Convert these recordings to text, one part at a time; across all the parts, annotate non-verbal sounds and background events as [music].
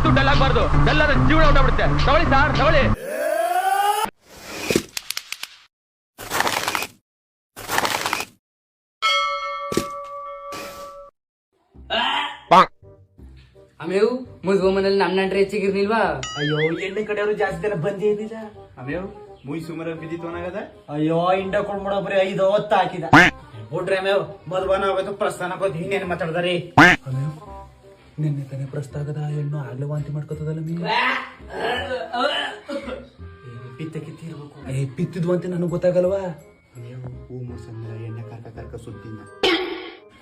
ಯಾವತ್ತೂ ಡಲ್ ಆಗ್ಬಾರ್ದು ಡಲ್ ಆದ್ರೆ ಜೀವನ ಹೊಟ್ಟಬಿಡುತ್ತೆ ತಗೊಳ್ಳಿ ಸಾರ್ ತಗೊಳ್ಳಿ ಆಮೇವು ಮದುವೆ ಮನೇಲಿ ನಮ್ ನಂಟ್ರೆ ಹೆಚ್ಚಿಗಿರ್ನಿಲ್ವಾ ಅಯ್ಯೋ ಎಣ್ಣೆ ಕಡೆಯವರು ಜಾಸ್ತಿ ಜನ ಬಂದೇ ಏನಿಲ್ಲ ಅಮ್ಯಾವ್ ಮುಯ್ ಸುಮಾರ ಬಿದ್ದಿತ್ತು ಅನ್ನಾಗದ ಅಯ್ಯೋ ಇಂಡ ಕೊಡ್ಬಿಡ ಬರೀ ಐದು ಹೊತ್ತು ಹಾಕಿದ. ಬಿಡ್ರಿ ಅಮೇವ್ ಮದ್ವನ ಆಗೋದು ಪ್ರಸ್ಥಾನ ಆಗೋದು ಇನ್ನೇನು ಮಾತಾಡ್ದಾರಿ? ನಿನ್ನೆ ಕನೆ ಪ್ರಸ್ತಾಗದ ಹೆಣ್ಣು ಆಗ್ಲೇ ವಾಂತಿ ಮಾಡ್ಕೋತದಲ್ಲ ಮೀ ಪಿತ್ತ ಕಿತ್ತಿ ಇರ್ಬೇಕು. ಏ ಪಿತ್ತಿದ್ವು ಅಂತ ನನಗೆ ಗೊತ್ತಾಗಲ್ವಾ? ಹೂ ಮೂಸಂದ್ರ ಎಣ್ಣೆ ಕರ್ಕ ಕರ್ಕ ಸುತ್ತಿನ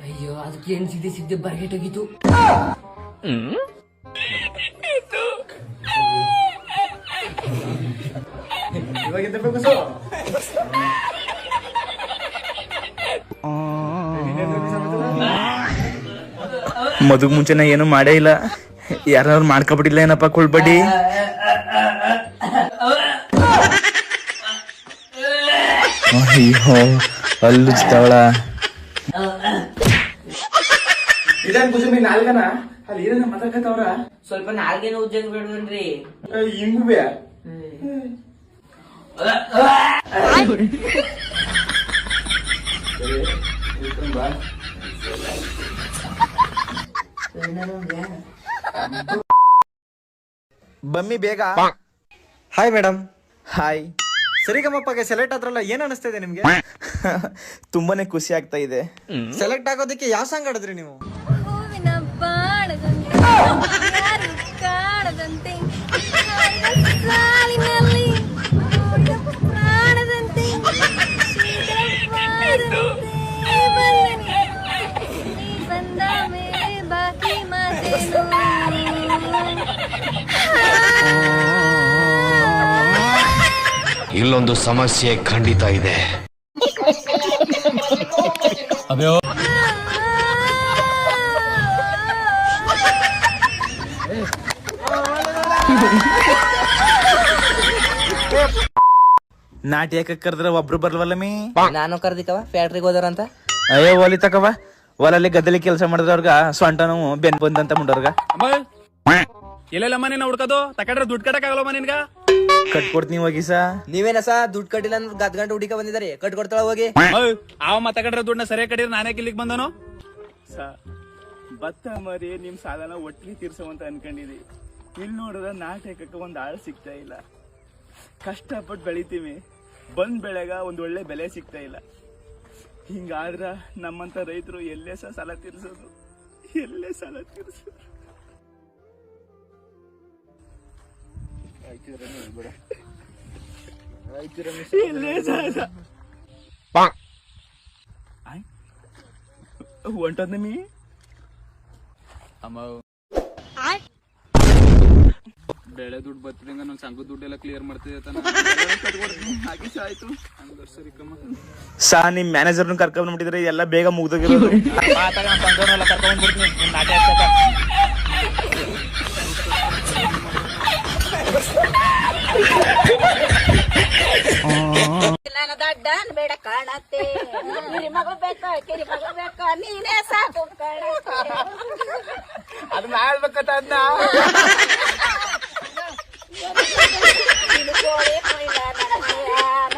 ಅಯ್ಯೋ ಅದಕ್ಕೆ ಏನ್ ಸಿದ್ದೆ ಸಿದ್ದೆ ಬರ್ಗೆಟೋಗಿತ್ತು ಇವಾಗ ಮದುಗ್ ಮುಂಚೆ ನಾ ಏನು ಮಾಡೇ ಇಲ್ಲ. ಯಾರು ಮಾಡ್ಕೊಬಿಟ್ಟಿಲ್ಲ ಏನಪ್ಪ ಕುಳ್ಬಡ್ಡಿ ಅಯ್ಯೋ ಅಲ್ಲುಚ್ತಾವಳ ಇದೇನ್ ಕುಸುಮಿ ನಾಲ್ಗನ? ಅಲ್ಲಿ ಏನೇನ ಮಾತಾಡ್ಕತ್ತವ್ರ? ಸ್ವಲ್ಪ ನಾಲ್ಗೇನು ಉದ್ಯೋಗ ಬೇಡವನ್ರಿ ಹಿಂಗು ಬೇ. ಬಮ್ಮಿ ಬೇಗ. ಹಾಯ್ ಮೇಡಮ್ ಹಾಯ್ ಸರಿಗಮಪ್ಪಗೆ ಸೆಲೆಕ್ಟ್ ಆದ್ರಲ್ಲ ಏನ್ ಅನಿಸ್ತಾ ಇದೆ ನಿಮ್ಗೆ? [laughs] ತುಂಬಾನೇ ಖುಷಿ ಆಗ್ತಾ ಇದೆ. ಸೆಲೆಕ್ಟ್ ಆಗೋದಕ್ಕೆ ಯಾವ ಸಾಂಗ್ ಆಡಿದ್ರಿ ನೀವು? [laughs] ಇಲ್ಲೊಂದು ಸಮಸ್ಯೆ ಖಂಡಿತ ಇದೆ. ನಾಟಿ ಯಾಕೆ ಕರೆದ್ರೆ ಒಬ್ರು ಬರ್ಲವಲ್ಲ ಮೀ? ನಾನು ಕರ್ದಿಕವ ಫ್ಯಾಕ್ಟ್ರಿಗೆ ಅಂತ ಅಯ್ಯೋ ಒಲಿ ತಕವ ಹೊಲಲ್ಲಿ ಗದ್ದಲಿ ಕೆಲಸ ಮಾಡಿದವ್ರಗ ಸ್ವಂಟ ನಾವು ಬೆನ್ ಬಂದಂತ ಮುಂಡವ್ರಗ. ಎಲ್ಲೆಲ್ಲ ಮನೇನ ಹುಡ್ಕೋದು? ತಕಡ್ರೆ ದುಡ್ಡು ಕಟ್ಟಕ್ಕಾಗಲ್ಲ ನಿನ್ಗ ಕಟ್ಕೊಡ್ತೀನಿ ಹೋಗಿ ಸಾ. ನೀವೇನಸ ದುಡ್ಡು ಕಟ್ಟಿಲ್ಲ ಅಂದ್ರೆ ಗದ್ ಗಂಟೆ ಹುಡುಕ ಬಂದಿದ್ದಾರೆ. ಕಟ್ಕೊಡ್ತಾಳ ಹೋಗಿ. ಅವ ಮಾತಾಡ್ರೆ ದುಡ್ಡನ್ನ ಸರಿಯಾಗಿ ಕಟ್ಟಿದ್ರೆ ನಾನೇ ಇಲ್ಲಿಗೆ ಬಂದನು ಭತ್ತ ಮರಿ ನಿಮ್ ಸಾಲನ ಒಟ್ಟಿಗೆ ಅಂತ ಅನ್ಕೊಂಡಿದಿ. ಇಲ್ಲಿ ನೋಡಿದ್ರೆ ನಾಟಕಕ್ಕೆ ಒಂದು ಆಳು ಸಿಗ್ತಾ ಇಲ್ಲ. ಕಷ್ಟಪಟ್ಟು ಬೆಳಿತೀವಿ. ಬಂದ್ ಬೆಳೆಗ ಒಂದು ಒಳ್ಳೆ ಬೆಲೆ ಸಿಗ್ತಾ ಇಲ್ಲ. ಹಿಂಗಾದ್ರ ನಮ್ಮಂತ ರೈತರು ಎಲ್ಲೇ ಸಹ ಸಾಲ ತೀರ್ಸೋದು? ಎಲ್ಲೇ ಸಾಲ ತೀರ್ಸೋದು? ಹೊಂಟದ್ ನಿಮಿ ಅಮ್ಮ ಬೆಳೆ ದುಡ್ಡು ಬರ್ತಿದಂಗ ನನ್ನ ಸಂಘ ದುಡ್ಡೆಲ್ಲ ಕ್ಲಿಯರ್ ಮಾಡ್ತಿದ್ದೆ ಹಾಗೆ ಆಯ್ತು ಮ್ಯಾನೇಜರ್ನ ಕರ್ಕೊಂಡ್ ಎಲ್ಲ ಬೇಗ ಮುಗ್ದೋಗಿರೋದು ನನ್ನ ದಡ್ಡ ಬೇಡ ಕಾಣತ್ತೆ ಕಿರಿ ಮಗು ಬೇಕ ಕಿರಿ ಮಗು ಬೇಕ ನೀನೇ ಸಾಕು ಕಾಣತ್ತೆ ಅದು ಮಾಡ್ಬೇಕಂತ ಅದನ್ನ ನೀನು ಕೋಳಿ ಕೊಯ್ಲ ನನ್ನಯ್ಯ,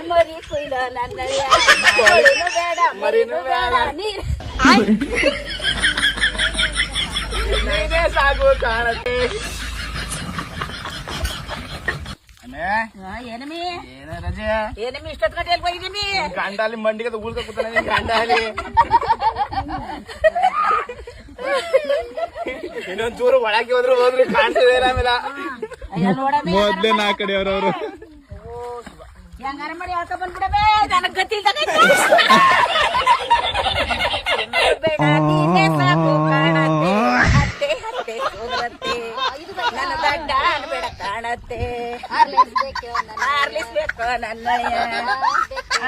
ಮರಿ ಕೊಯ್ಲ ನನ್ನಯ್ಯ ಕೋಳಿನೂ ಬೇಡ ಮರಿನೂ ಬೇಡ ನೀನು ನೀನೇ ಸಾಕು ಕಾಣತ್ತೆ ಏನಮಿ ಏನ ರಜೆ? ಏನಮಿ ಇಷ್ಟೊತ್ತು ಗಂಟೆ ಎಲ್ಲಿ ಹೋಗಿದ್ದೀವಿ ಗಂಡ ಅಲ್ಲಿ ಮಂಡಿಗೆ ಉಳ್ಕ ಕೂತಾನೆ ಗಂಡಾಲಿ ಇನ್ನೊಂದ್ ಚೂರು ಒಳಗೆ ಹೋದ್ರು ಹೋದ್ರು ಕಾಣ್ತದೆ ಆಮೇಲೆ ಅಯ್ಯ ನೋಡಮಿ ಮೊದ್ಲೇ ನಾ ಕಡೆ ಅವ್ರವ್ರು ಹೆಂಗಾರ ಮಾಡಿ ಹೇಳ್ಕೊ ಬಂದ್ಬಿಡಬೇ ನನಗ್ ಗತಿ ಆರ್ಲಿಸ್ಬೇಕು ನನ್ನಯ್ಯ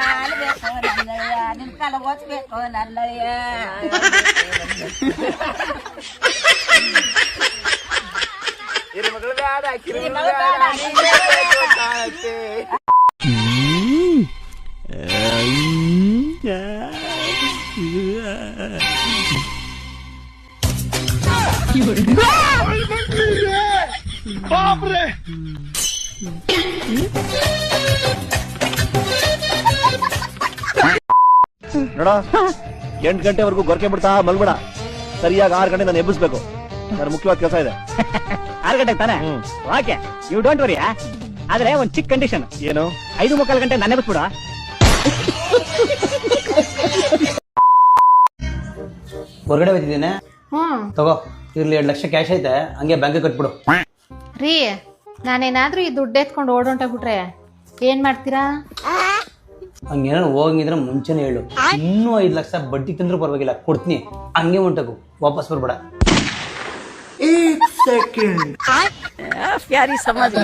ಆಲ್ಬೇಕು ನನ್ನಯ್ಯ ನಿನ್ ಕಾಲ ಓದ್ಬೇಕು ನನ್ನಯ್ಯ ಹಿರಿ ಮಗಳು ಬೇಡ ಕಿರಿ ನಿನ್ ಮಗಳು ಮಗಳು ಬೇಡ ಬೇಡ, ನೀನೇ ನೀನೇ ನೋಡ ಎಂಟು ಗಂಟೆವರೆಗೂ ಗೊರಕೆ ಬಿಡ್ತಾ ಮಲ್ಬೇಡ. ಸರಿಯಾಗಿ ಆರು ಗಂಟೆ ನಾನು ಎಬ್ಬಿಸ್ಬೇಕು. ನನ್ನ ಮುಖ್ಯವಾದ ಕೆಲಸ ಇದೆ. ಆರು ಗಂಟೆಗೆ ತಾನೆ? ಓಕೆ. ಯು ಡೋಂಟ್ ವರಿ ಆದ್ರೆ ಒಂದ್ ಚಿಕ್ಕ ಕಂಡೀಷನ್ ಏನು? ಐದು ಮುಕ್ಕಾಲು ಗಂಟೆ ನಾನು ಬಿಟ್ಬಿಡ ಹೊರಗಡೆ ಹ್ಞೂ ತಗೋ ಇರ್ಲಿ ಎರಡು ಲಕ್ಷ ಕ್ಯಾಶ್ ಐತೆ. ಹಂಗೆ ಬ್ಯಾಂಕ್ ಕಟ್ಬಿಡು. ರೀ ನಾನೇನಾದ್ರೂ ಈ ದುಡ್ಡು ಎತ್ಕೊಂಡು ಬಿಟ್ರೆ ಏನ್ ಮಾಡ್ತೀರಾ ಹಂಗೇನಾದ್ರು ಹೋಗಿದ್ರೆ ಮುಂಚೆನೆ ಹೇಳು ಇನ್ನೂ ಐದು ಲಕ್ಷ ಬಡ್ಡಿ ತಿಂದ್ರೂ ಪರವಾಗಿಲ್ಲ ಕೊಡ್ತೀನಿ ಹಂಗೆ ಹೊಂಟೋಗು ವಾಪಸ್ ಬರ್ಬೇಡ ಪ್ಯಾರಿ ಸಮಾಜ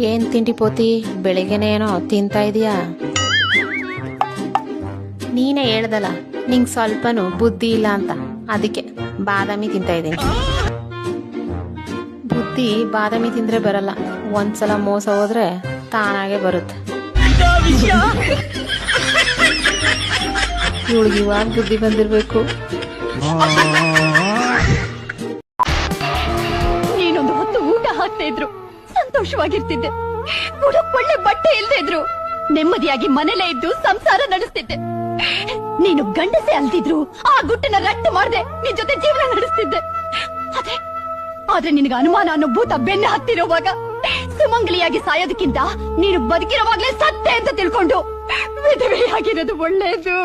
ಏನ್ ತಿಂಡಿ ಪೋತಿ? ಬೆಳಿಗ್ಗೆನೆ ಏನೋ ತಿಂತಾ ಇದೀಯಾ? ನೀನೇ ಹೇಳ್ದಲ್ಲ, ನಿಂಗ್ ಸ್ವಲ್ಪನೂ ಬುದ್ಧಿ ಇಲ್ಲ ಅಂತ. ಅದಕ್ಕೆ ಬಾದಾಮಿ ತಿಂತಾ ಇದ್ದೀನಿ ಬುದ್ಧಿ ಬಾದಾಮಿ ತಿಂದ್ರೆ ಬರಲ್ಲ. ಒಂದ್ಸಲ ಮೋಸ ಹೋದ್ರೆ ತಾನಾಗೆ ಬರುತ್ತೆ. ಇವಳಿಗೆ ಇವಾಗ ಬುದ್ಧಿ ಬಂದಿರ್ಬೇಕು. ನೀನೊಂದು ಹೊತ್ತು ಊಟ ಹಾಕ್ತಾ ಇದ್ರು. ಸಂತೋಷವಾಗಿರ್ತಿದ್ದೆ. ಉಡಕ್ ಒಳ್ಳೆ ಬಟ್ಟೆ ಇಲ್ದೇ ಇದ್ರು. ನೆಮ್ಮದಿಯಾಗಿ ಮನೇಲೇ ಇದ್ದು ಸಂಸಾರ ನಡೆಸ್ತಿದ್ದೆ. ನೀನು ಗಂಡಸೆ ಅಲ್ದಿದ್ರು ಆ ಗುಟ್ಟನ ರಟ್ಟು ಮಾಡ್ದೆ ನಿನ್ ಜೊತೆ ಜೀವನ ನಡೆಸ್ತಿದ್ದೆ. ಅದೇ ಆದ್ರೆ ನಿನಗೆ ಅನುಮಾನ ಅನ್ನೋ ಭೂತ ಬೆನ್ನ ಹತ್ತಿರುವಾಗ ಸುಮಂಗಲಿಯಾಗಿ ಸಾಯೋದಕ್ಕಿಂತ ನೀನು ಬದುಕಿರುವಾಗ್ಲೇ ಸತ್ಯ ಅಂತ ತಿಳ್ಕೊಂಡು ವಿಧವೆಯಾಗಿರೋದು ಒಳ್ಳೇದು.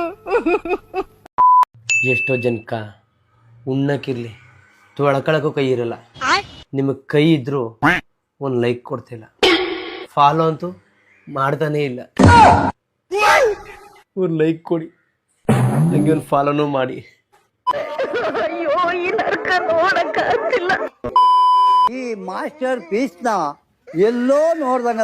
ಎಷ್ಟೋ ಜನಕ ಉಣ್ಣಕ್ಕಿರ್ಲಿ. ತೊಳ್ಕೊಳಕ್ಕೂ ಕೈ ಇರಲ್ಲ. ನಿಮಗೆ ಕೈ ಇದ್ರು ಒಂದು ಲೈಕ್ ಕೊಡ್ತಿಲ್ಲ. ಫಾಲೋ ಅಂತೂ ಮಾಡ್ತಾನೆ ಇಲ್ಲ. ಒಂದು ಲೈಕ್ ಕೊಡಿ. ನಂಗೆ ಒಂದು ಫಾಲೋನೂ ಮಾಡಿ. ಈ ಮಾಸ್ಟರ್ ಪೀಸ್ನ ಎಲ್ಲೋ ನೋಡ್ದಂಗ